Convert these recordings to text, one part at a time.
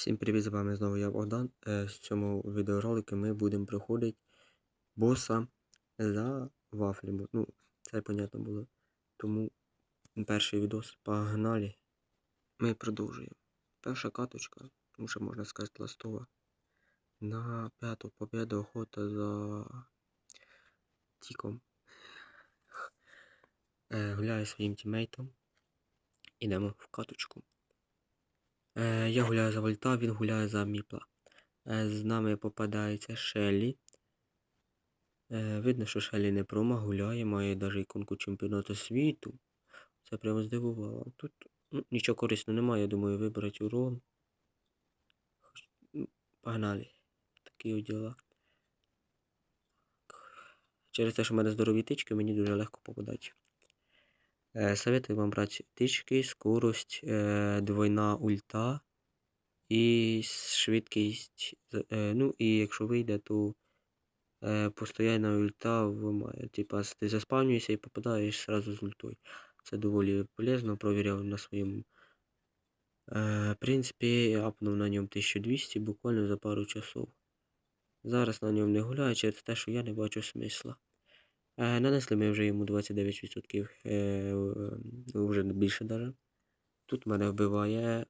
Всім привіт, з вами знову я Богдан. Е, В цьому відеоролику ми будемо проходити боса за вафлями. Ну, це понятно було. Тому перший відос погнали. Ми продовжуємо. Перша каточка, тому що можна сказати ластова. На п'яту победу охота за тіком. Е, Гуляю своїм тімейтом. Ідемо в каточку. Е, я гуляю за Вольта, він гуляє за Міпла. Е, з нами попадається Шеллі. Е, видно, що Шеллі не прома, гуляє, має навіть іконку чемпіонату світу. Це прямо здивувало. Тут ну, нічого корисного немає, я думаю, вибрати урон. Ну, Погнали. Такі діла. Через те, що в мене здорові тички, мені дуже легко попадати. Е, советую вам брати тички, скорость, е, двойна ульта і швидкість. Е, ну і якщо вийде, то е, постоянна ульта вимає. Типа ти заспавнюєшся і попадаєш сразу з ультою. Це доволі полезно, провіряв на своєму. В принципі, апнув на ньому 1200 буквально за пару часов. Зараз на ньому не гуляю через те, що я не бачу смисла. Е, нанесли ми вже йому 29%, е, е, вже більше даже. Тут мене вбиває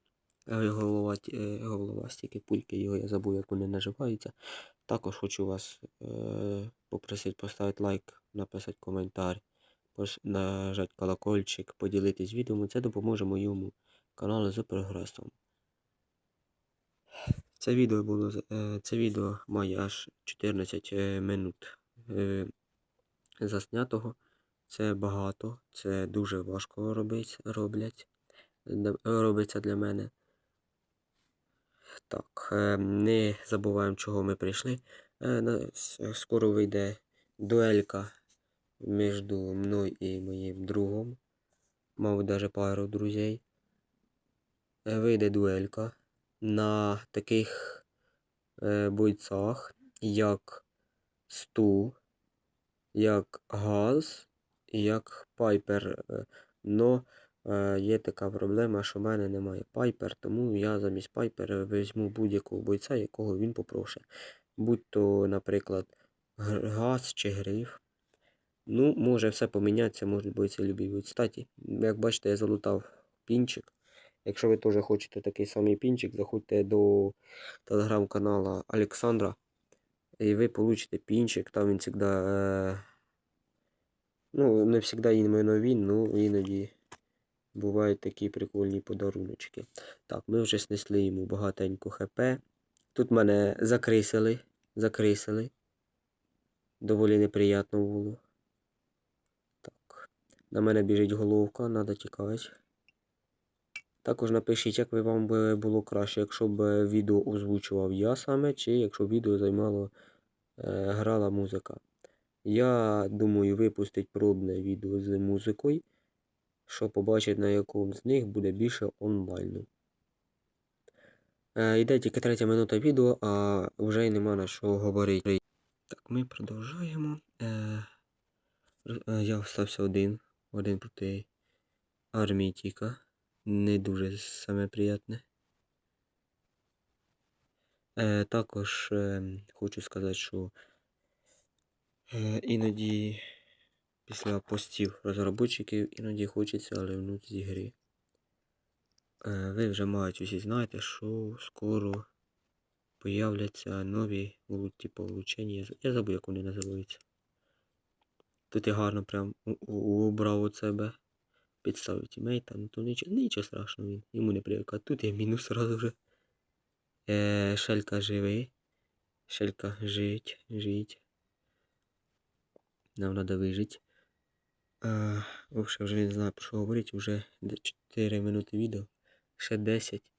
е, голова, голова стільки пульки, його я забув, як вони називаються. Також хочу вас попросити поставити лайк, написати коментар, нажати колокольчик, поділитись відео. Це допоможе моєму каналу з прогресом. Це відео було це відео має аж 14 е, минут заснятого. Це багато, це дуже важко робить, роблять. Робиться для мене. Так, е, не забуваємо, чого ми прийшли. Е, Скоро вийде дуелька між мною і моїм другом. Мав даже пару друзей. Е, Вийде дуелька на таких е, бойцах, як Сту, як Газ як Пайпер. Е, Но е, є така проблема, що в мене немає Пайпер, тому я замість Пайпер візьму будь-якого бойця, якого він попроше. Будь то, наприклад, Газ чи Гриф. Ну, може все помінятися, можуть бойці любі. Кстати, як бачите, я залутав пінчик. Якщо ви теж хочете такий самий пінчик, заходьте до телеграм-канала Олександра. І ви получите пінчик. Там він завжди. Е... Ну, не завжди іменно він, ну іноді бувають такі прикольні подаруночки. Так, ми вже снесли йому багатенько ХП. Тут мене закрисили. Закрисили. Доволі неприємно було. Так. На мене біжить головка, треба тікати. Також напишіть, як ви вам було краще, якщо б відео озвучував я саме, чи якщо відео займало е, грала музика. Я думаю випустити пробне відео з музикою, щоб побачити, на якому з них буде більше онлайну. Е, йде тільки третя минута відео, а вже й нема на що говорити. Так, ми продовжуємо. Е, е, я остався один, один проти армії Тіка. Не дуже саме приємне. Е, також е, хочу сказати, що е, іноді після постів розробників іноді хочеться ливнути з ігри. Е, ви вже мають усі знаєте, що скоро появляться нові типу влучення. Я забув, як вони називаються. Тут я гарно прям убрав у себе. Підставив тімейта, ну то нічого, нічого страшного він. Йому не привикати. Тут є мінус сразу вже. Е, шелька живий. Шелька жить, жить. Нам треба вижити. Е, Вовше вже не знаю про що говорити. Вже 4 минути відео. Ще 10.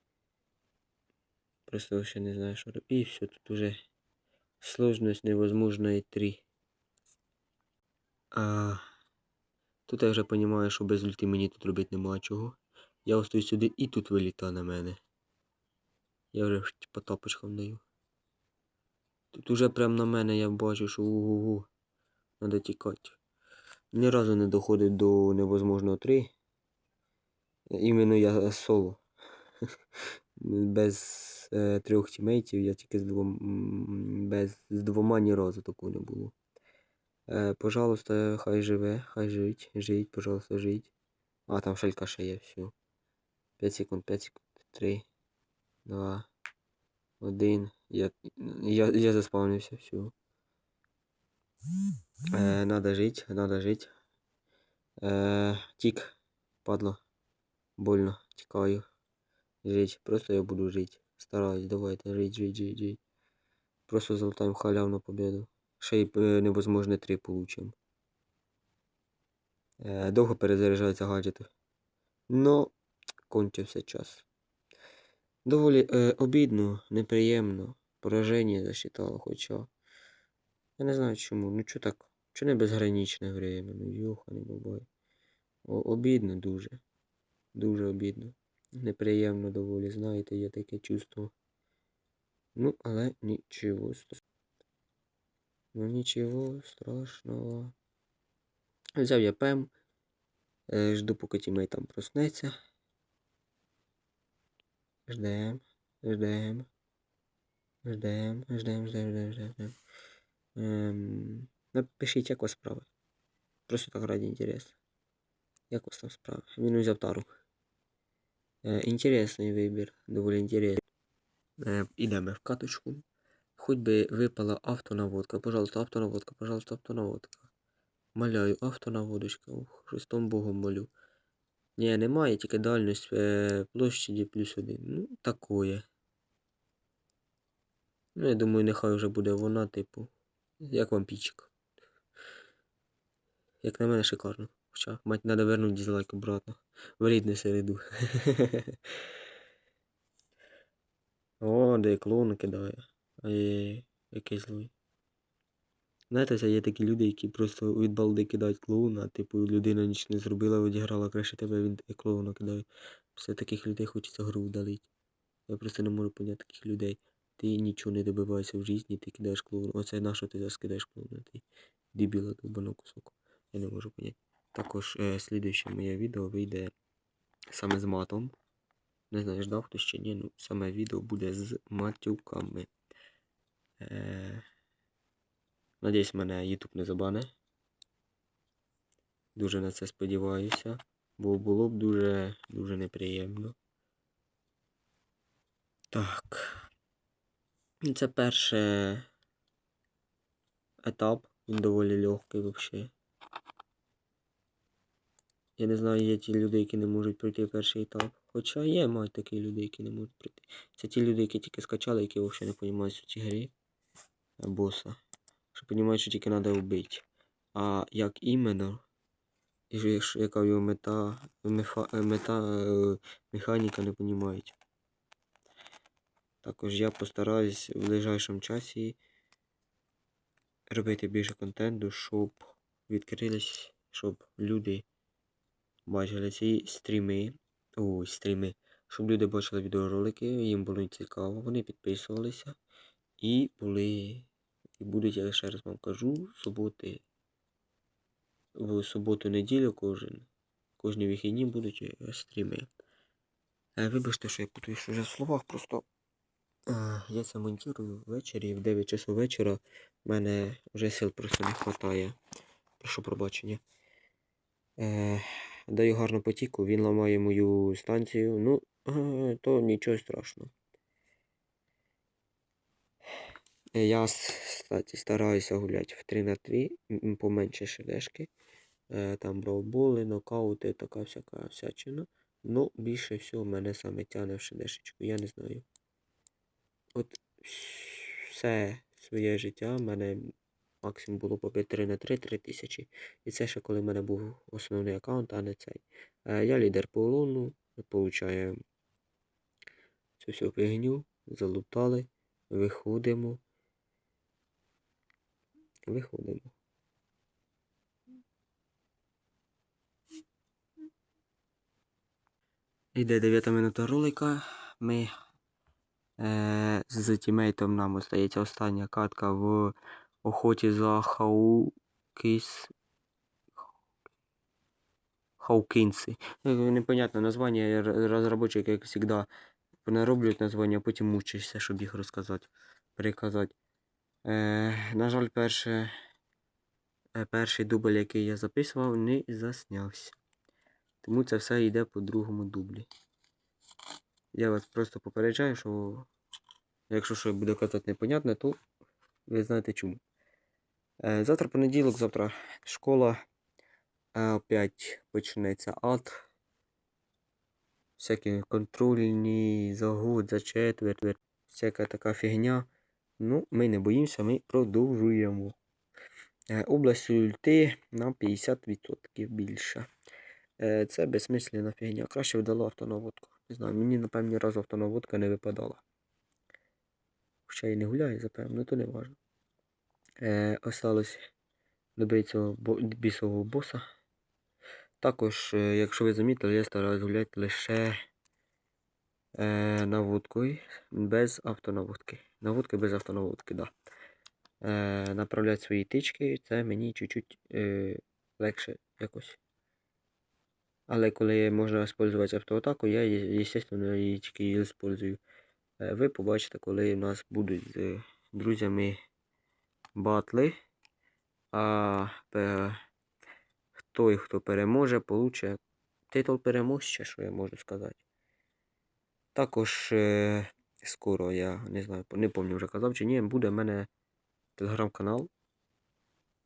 Просто ще не знаю, що робити. І все, тут уже сложність невозможна 3. А, тут я вже розумію, що без ульти мені тут робити нема чого. Я остаюсь сюди і тут виліта на мене. Я вже по тапочкам даю. Тут уже прям на мене я бачу, що угу. Надо тікати. Ні разу не доходить до невозможного 3. Іменно я соло. Без е, трьох тімейтів, я тільки з двом, без, з двома ні разу такого не було. Е, пожалуйста, хай живе, хай жить, жить, пожалуйста, жить. А, там шелька ще є, все. 5 секунд, 5 секунд, 3, 2, 1. Я, я, я заспавнився, все. Е, надо жить, надо жить. Е, тік, падло. Больно, тікаю. Жить, просто я буду жить. Стараюсь, давайте, жить, жить, жить, жить. Просто залутаем халявну победу. Ще й е, невозможне 3 получим. Е, довго перезаряджаються гаджети. Но кончився час. Доволі е, обідно, неприємно. Пораження засчитало, хоча. Я не знаю чому. Ну чо так? Чо не безграничне время? Ну йоха не буває. Обідно дуже. Дуже обідно. Неприємно доволі, знаєте, є таке чувство. Ну, але нічого. ст- Ну нічого страшного. Взяв я пем. Е, жду, поки тімей там проснеться. Ждем, ждем. Ждем, ждем, ждем, ждем, ждем, ждем. Ем, напишіть, як у вас справи. Просто так раді інтересу. Як у вас там справи? Він взяв тару. Е, інтересний вибір, доволі інтересний. Е, ідемо в каточку. Хоч би випала автонаводка. Пожалуйста, автонаводка, пожалуйста, автонаводка. Маляю, автонаводочка. Ух, Христом Богом молю. Ні, немає, тільки дальність е, площаді плюс один. Ну, такое. Ну, я думаю, нехай вже буде вона, типу. Як вампічик. Як на мене шикарно. Хоча, мать, треба вернути дизлайк обратно. В рідну середу. О, де клоун кидає. Ай, який злий. Знаєте, це є такі люди, які просто від балди кидають клоуна, типу людина ніч не зробила, відіграла краще тебе, він і клоуна кидає. Після таких людей хочеться гру вдалити. Я просто не можу поняти таких людей. Ти нічого не добиваєшся в житті, ти кидаєш клоуна. Оце на що ти зараз кидаєш клоуна? Ти дебіла довбаного кусок. Я не можу поняти. Також е, слідуюче моє відео вийде саме з матом. Не знаю, ждав хтось чи ні, ну саме відео буде з матюками. Е, Надіюсь, мене YouTube не забане. Дуже на це сподіваюся. Бо було б дуже дуже неприємно. Так. Це перший етап. Він доволі легкий взагалі. Я не знаю, є ті люди, які не можуть пройти перший етап. Хоча є, мають такі люди, які не можуть пройти. Це ті люди, які тільки скачали, які взагалі не розуміють у цій грі боса. Що розуміють, що тільки треба вбити. А як іменно, і яка його мета, мефа, е, мета е, механіка не розуміють. Також я постараюсь в ближайшому часі робити більше контенту, щоб відкрились, щоб люди бачили ці стріми. Ой, стріми. Щоб люди бачили відеоролики, їм було цікаво, вони підписувалися і були. І будуть, я ще раз вам кажу, суботи. В суботу-неділю кожен. Кожні вихідні будуть е, стріми. Е, Вибачте, що я путаюсь вже в словах, просто е, я це монтую ввечері, в 9 часов вечора. в мене вже сил просто не вистачає. Прошу пробачення. Даю гарну потіку, він ламає мою станцію. Ну, то нічого страшного. Я, кстати, стараюся гуляти в 3 на 3, поменше шедешки. Е, Там бравболи, нокаути, така всяка всячина. Ну, більше всього мене саме тягне в шедешечку, я не знаю. От все своє життя в мене максимум було побити 3 на 3, 3 тисячі. І це ще коли в мене був основний аккаунт, а не цей. Е, Я лідер по луну, получаю цю всю фігню, залутали, виходимо. Виходимо. Йде 9 минута ролика. Ми е, з тімейтом нам остається остання катка в охоті за Хаукіс. Хаукінси. Е, Непонятне названня, р- як завжди, понароблюють названня, а потім мучишся, щоб їх розказати, переказати. Е, на жаль, перше, е, перший дубль, який я записував, не заснявся. Тому це все йде по другому дублі. Я вас просто попереджаю, що якщо щось буде казати непонятне, то ви знаєте чому. Е, завтра понеділок, завтра школа. Е, опять почнеться ад. Всякі контрольні, за год, за четверть, всяка така фігня. Ну, ми не боїмося, ми продовжуємо. Е, область ульти на 50% більше. Е, це безсмислена фігня. Краще вдала автонаводку. Не знаю, мені, напевно, разу автонаводка не випадала. Хоча і не гуляє, запевно, то не важно. Е, осталось добити цього бісового боса. Також, якщо ви замітили, я стараюсь гуляти лише наводкою без автонаводки. Наводки без автонаводки. Да. Е, направляти свої тички, це мені чуть-чуть е, легше якось. Але коли можна використовувати автоатаку, я, звісно, її тільки її використовую. Е, Ви побачите, коли у нас будуть з друзями батли. А пе- той, хто переможе, получить титул переможця, що я можу сказати. Також е, скоро, я не знаю, не пам'ятаю вже казав чи ні, буде в мене телеграм-канал.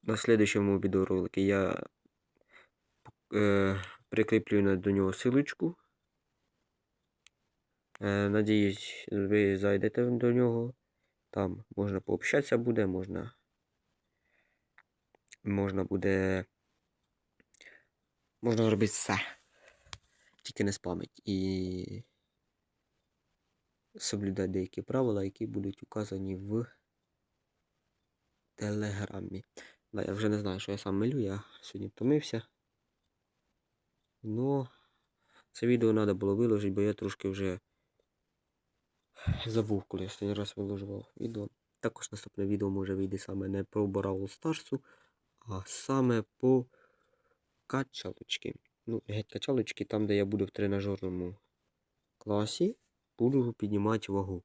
На слідчому відеоролику я е, прикріплю до нього силочку. Е, надіюсь, ви зайдете до нього. Там можна пообщатися буде, можна. Можна буде. Можна робити все. Тільки не спамить. І соблюдати деякі правила, які будуть указані в телеграмі. Да, я вже не знаю, що я сам милю, я сьогодні втомився. Ну, це відео треба було виложити, бо я трошки вже забув, коли я останній раз виложував відео. Також наступне відео може вийде саме не про Бравл Старсу, а саме по качалочки. Ну, геть качалочки, там, де я буду в тренажерному класі, буду піднімати вагу.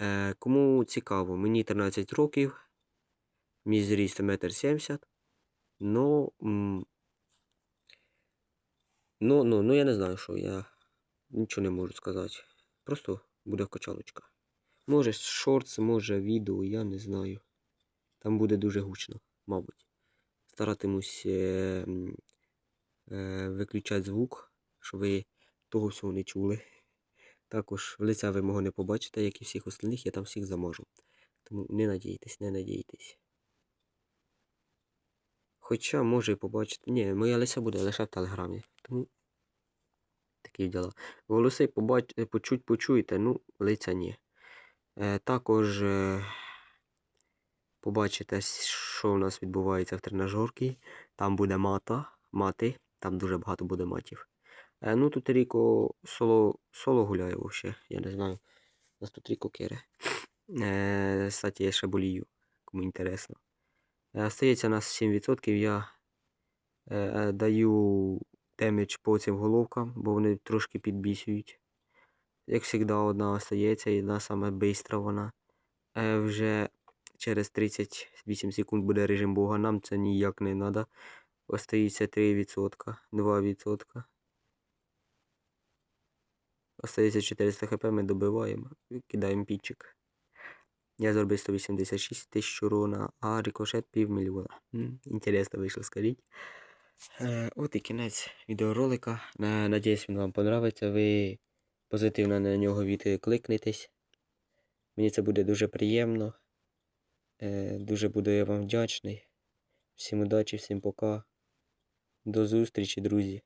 Е, кому цікаво, мені 13 років, мій зріст 1,70 м. Ну, ну, ну, ну, я не знаю, що я нічого не можу сказати. Просто буде качалочка. Може шортс, може відео, я не знаю. Там буде дуже гучно, мабуть. Старатимусь е, е, виключати звук, щоб ви того всього не чули. Також лиця ви мого не побачите, як і всіх остальних, я там всіх заможу. Тому не надійтесь, не надійтесь. Хоча може і побачити. Ні, моя лиця буде лише в телеграмі. Тому такі діла. Голоси побач... е, почуть почуєте, ну, лиця ні. Е, також е, побачите, що у нас відбувається в тренажерці. Там буде мата, мати, там дуже багато буде матів. Е, ну тут Ріко соло, соло гуляє вообще, я не знаю. У нас тут Ріко кере. Е, кстати, я ще болію, кому інтересно. Е, Остається нас 7%. Я е, даю демедж по цим головкам, бо вони трошки підбісюють. Як завжди, одна остається, і одна саме бистра вона. Е, вже через 38 секунд буде режим Бога. Нам це ніяк не треба. Остається 3%, 2%. Остається 400 хп, ми добиваємо, кидаємо пічик. Я зробив 186 тисяч урона, а рикошет півмільйона. Інтересно вийшло, скажіть. Е, от і кінець відеоролика. На- Надіюсь, він вам понравиться. Ви позитивно на нього відкликнетесь. Мені це буде дуже приємно. Е, дуже буду я вам вдячний. Всім удачі, всім пока. До зустрічі, друзі.